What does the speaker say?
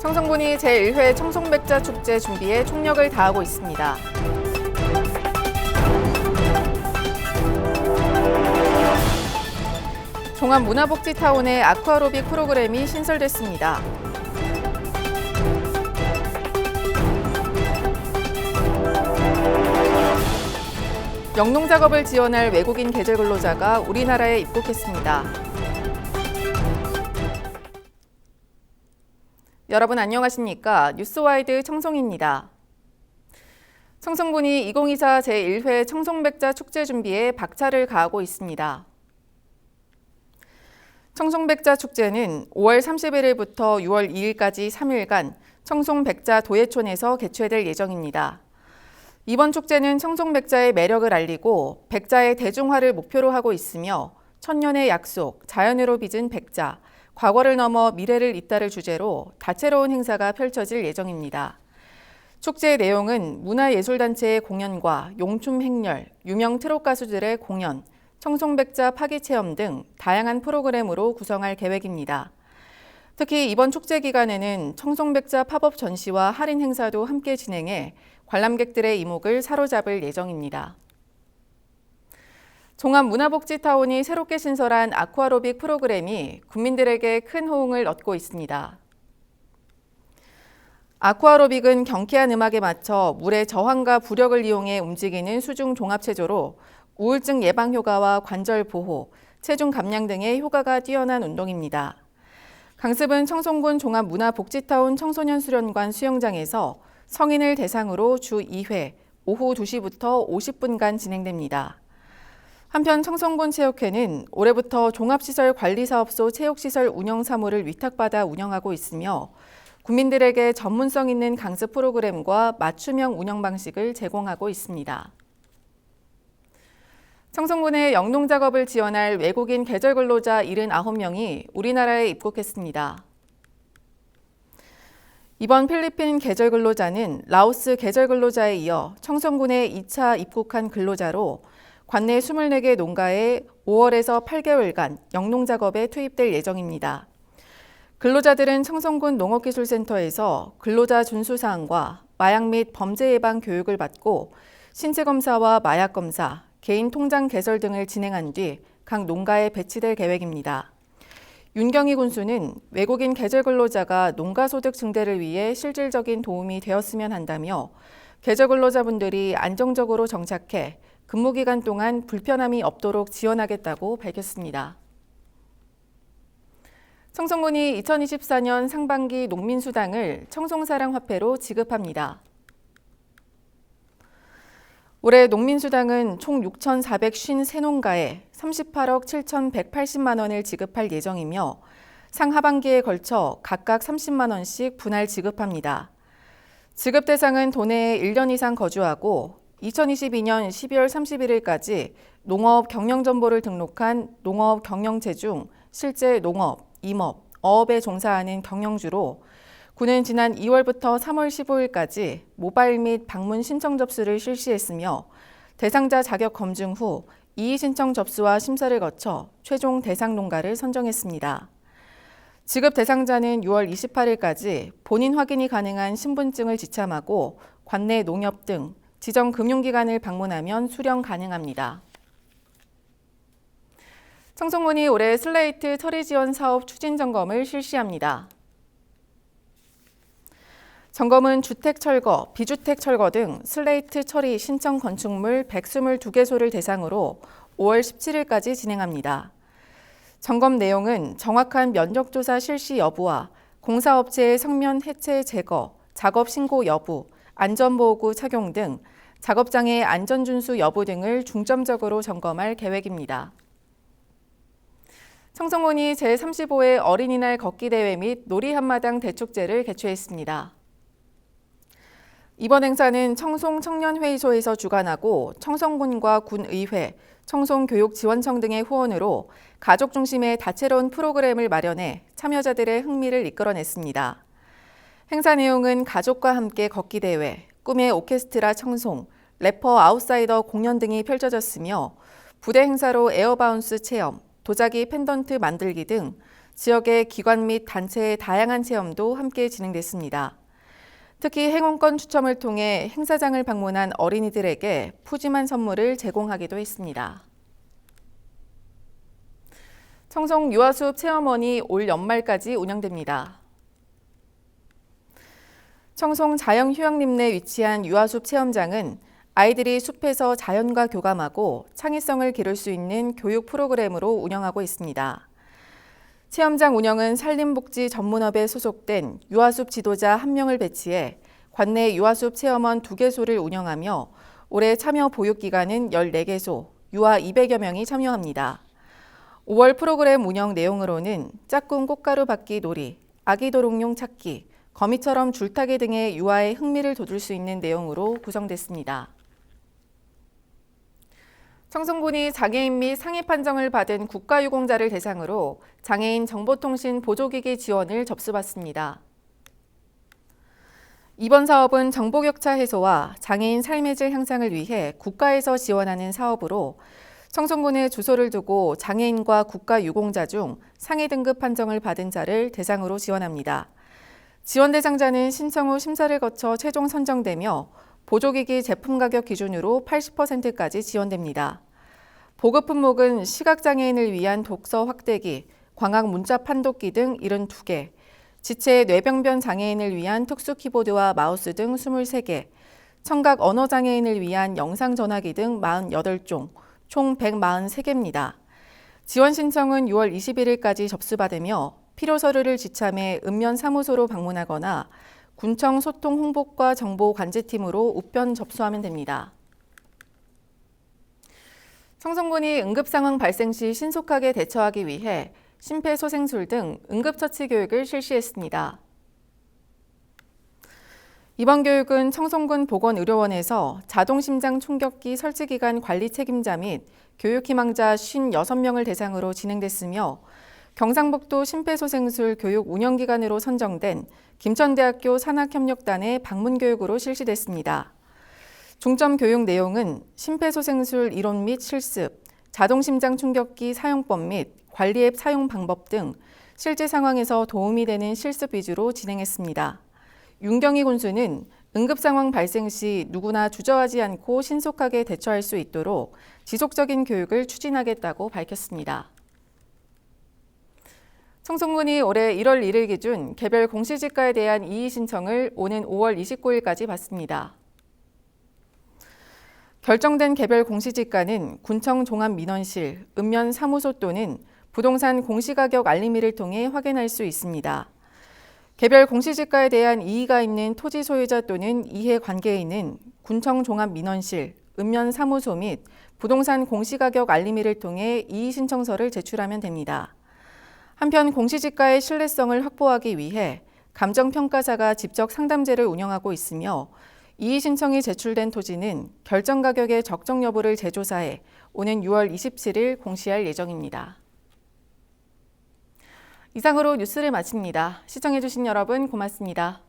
청송군이 제1회 청송백자 축제 준비에 총력을 다하고 있습니다. 종합문화복지타운의 아쿠아로빅 프로그램이 신설됐습니다. 영농 작업을 지원할 외국인 계절 근로자가 우리나라에 입국했습니다. 여러분 안녕하십니까? 뉴스와이드 청송입니다. 청송군이 2024 제1회 청송백자 축제 준비에 박차를 가하고 있습니다. 청송백자 축제는 5월 31일부터 6월 2일까지 3일간 청송백자 도예촌에서 개최될 예정입니다. 이번 축제는 청송백자의 매력을 알리고 백자의 대중화를 목표로 하고 있으며 천년의 약속, 자연으로 빚은 백자, 과거를 넘어 미래를 잇따를 주제로 다채로운 행사가 펼쳐질 예정입니다. 축제의 내용은 문화예술단체의 공연과 용춤 행렬, 유명 트롯 가수들의 공연, 청송백자 파기 체험 등 다양한 프로그램으로 구성할 계획입니다. 특히 이번 축제 기간에는 청송백자 팝업 전시와 할인 행사도 함께 진행해 관람객들의 이목을 사로잡을 예정입니다. 종합문화복지타운이 새롭게 신설한 아쿠아로빅 프로그램이 국민들에게 큰 호응을 얻고 있습니다. 아쿠아로빅은 경쾌한 음악에 맞춰 물의 저항과 부력을 이용해 움직이는 수중 종합체조로 우울증 예방 효과와 관절 보호, 체중 감량 등의 효과가 뛰어난 운동입니다. 강습은 청송군 종합문화복지타운 청소년 수련관 수영장에서 성인을 대상으로 주 2회 오후 2시부터 50분간 진행됩니다. 한편 청송군 체육회는 올해부터 종합시설 관리사업소 체육시설 운영 사무를 위탁받아 운영하고 있으며 국민들에게 전문성 있는 강습 프로그램과 맞춤형 운영 방식을 제공하고 있습니다. 청송군의 영농 작업을 지원할 외국인 계절 근로자 79명이 우리나라에 입국했습니다. 이번 필리핀 계절 근로자는 라오스 계절 근로자에 이어 청송군에 2차 입국한 근로자로 관내 24개 농가에 5월에서 8개월간 영농 작업에 투입될 예정입니다. 근로자들은 청송군 농업기술센터에서 근로자 준수 사항과 마약 및 범죄 예방 교육을 받고 신체 검사와 마약 검사, 개인 통장 개설 등을 진행한 뒤 각 농가에 배치될 계획입니다. 윤경희 군수는 외국인 계절 근로자가 농가 소득 증대를 위해 실질적인 도움이 되었으면 한다며 계절 근로자분들이 안정적으로 정착해 근무 기간 동안 불편함이 없도록 지원하겠다고 밝혔습니다. 청송군이 2024년 상반기 농민수당을 청송사랑 화폐로 지급합니다. 올해 농민수당은 총 6,453농가에 38억 7,180만 원을 지급할 예정이며 상하반기에 걸쳐 각각 30만 원씩 분할 지급합니다. 지급 대상은 도내에 1년 이상 거주하고 2022년 12월 31일까지 농업 경영 정보를 등록한 농업 경영체 중 실제 농업, 임업, 어업에 종사하는 경영주로 군은 지난 2월부터 3월 15일까지 모바일 및 방문 신청 접수를 실시했으며 대상자 자격 검증 후 이의 신청 접수와 심사를 거쳐 최종 대상 농가를 선정했습니다. 지급 대상자는 6월 28일까지 본인 확인이 가능한 신분증을 지참하고 관내 농협 등 지정 금융기관을 방문하면 수령 가능합니다. 청송군이 올해 슬레이트 처리 지원 사업 추진 점검을 실시합니다. 점검은 주택 철거, 비주택 철거 등 슬레이트 처리 신청 건축물 122개소를 대상으로 5월 17일까지 진행합니다. 점검 내용은 정확한 면적조사 실시 여부와 공사업체의 성면 해체 제거, 작업 신고 여부, 안전보호구 착용 등 작업장의 안전준수 여부 등을 중점적으로 점검할 계획입니다. 청송군이 제35회 어린이날 걷기 대회 및 놀이 한마당 대축제를 개최했습니다. 이번 행사는 청송 청년회의소에서 주관하고 청송군과 군의회, 청송교육지원청 등의 후원으로 가족 중심의 다채로운 프로그램을 마련해 참여자들의 흥미를 이끌어냈습니다. 행사 내용은 가족과 함께 걷기 대회, 꿈의 오케스트라 청송, 래퍼 아웃사이더 공연 등이 펼쳐졌으며 부대 행사로 에어바운스 체험, 도자기 펜던트 만들기 등 지역의 기관 및 단체의 다양한 체험도 함께 진행됐습니다. 특히 행운권 추첨을 통해 행사장을 방문한 어린이들에게 푸짐한 선물을 제공하기도 했습니다. 청송 유아숲 체험원이 올 연말까지 운영됩니다. 청송 자연휴양림내에 위치한 유아숲 체험장은 아이들이 숲에서 자연과 교감하고 창의성을 기를 수 있는 교육 프로그램으로 운영하고 있습니다. 체험장 운영은 산림복지 전문업에 소속된 유아숲 지도자 한 명을 배치해 관내 유아숲 체험원 2개소를 운영하며 올해 참여 보육 기간은 14개소, 유아 200여 명이 참여합니다. 5월 프로그램 운영 내용으로는 짝꿍 꽃가루 받기 놀이, 아기 도롱뇽 찾기, 거미처럼 줄타기 등의 유아의 흥미를 돋울 수 있는 내용으로 구성됐습니다. 청송군이 장애인 및 상해 판정을 받은 국가유공자를 대상으로 장애인 정보통신 보조기기 지원을 접수받습니다. 이번 사업은 정보격차 해소와 장애인 삶의 질 향상을 위해 국가에서 지원하는 사업으로 청송군에 주소를 두고 장애인과 국가유공자 중 상해 등급 판정을 받은 자를 대상으로 지원합니다. 지원 대상자는 신청 후 심사를 거쳐 최종 선정되며 보조기기 제품 가격 기준으로 80%까지 지원됩니다. 보급 품목은 시각장애인을 위한 독서 확대기, 광학 문자 판독기 등 72개, 지체 뇌병변 장애인을 위한 특수 키보드와 마우스 등 23개, 청각 언어 장애인을 위한 영상 전화기 등 48종, 총 143개입니다. 지원 신청은 6월 21일까지 접수받으며 필요 서류를 지참해 읍면 사무소로 방문하거나 군청 소통 홍보과 정보 관제팀으로 우편 접수하면 됩니다. 청송군이 응급 상황 발생 시 신속하게 대처하기 위해 심폐소생술 등 응급처치 교육을 실시했습니다. 이번 교육은 청송군 보건의료원에서 자동심장 충격기 설치 기간 관리 책임자 및 교육 희망자 56명을 대상으로 진행됐으며 경상북도 심폐소생술 교육 운영기관으로 선정된 김천대학교 산학협력단의 방문교육으로 실시됐습니다. 중점 교육 내용은 심폐소생술 이론 및 실습, 자동심장 충격기 사용법 및 관리 앱 사용 방법 등 실제 상황에서 도움이 되는 실습 위주로 진행했습니다. 윤경희 군수는 응급 상황 발생 시 누구나 주저하지 않고 신속하게 대처할 수 있도록 지속적인 교육을 추진하겠다고 밝혔습니다. 청송군이 올해 1월 1일 기준 개별 공시지가에 대한 이의 신청을 오는 5월 29일까지 받습니다. 결정된 개별 공시지가는 군청 종합 민원실, 읍면 사무소 또는 부동산 공시가격 알림이를 통해 확인할 수 있습니다. 개별 공시지가에 대한 이의가 있는 토지 소유자 또는 이해관계인은 군청 종합 민원실, 읍면 사무소 및 부동산 공시가격 알림이를 통해 이의 신청서를 제출하면 됩니다. 한편 공시지가의 신뢰성을 확보하기 위해 감정평가사가 직접 상담제를 운영하고 있으며 이의 신청이 제출된 토지는 결정 가격의 적정 여부를 재조사해 오는 6월 27일 공시할 예정입니다. 이상으로 뉴스를 마칩니다. 시청해주신 여러분 고맙습니다.